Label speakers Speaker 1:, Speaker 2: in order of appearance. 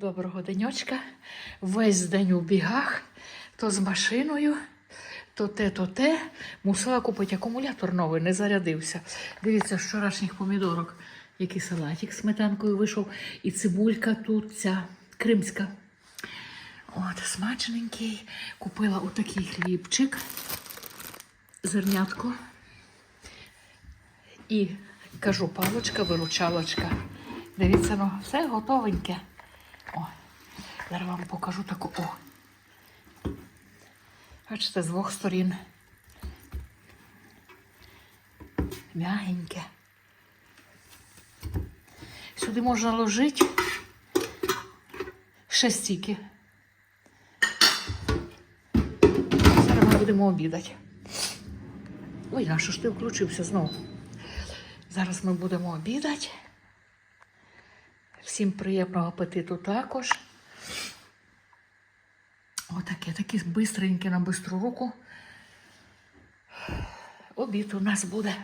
Speaker 1: Доброго денечка. Весь день у бігах, то з машиною, то те, то те. Мусила купити акумулятор новий, не зарядився. Дивіться, вчорашніх помідорок, який салатик з сметанкою вийшов. І цибулька тут ця кримська. От, смачненький. Купила отакий хлібчик, зернятко. І кажу, палочка, виручалочка. Дивіться, ну, все готовеньке. Зараз вам покажу таку. О. Бачите, з двох сторін. Мягеньке. Сюди можна ложити ще стільки. Зараз ми будемо обідати. Ой, на що ж ти включився знову? Зараз ми будемо обідати. Всім приємного апетиту також. Отаке, такі бистренькі на бистру руку. Обід у нас буде.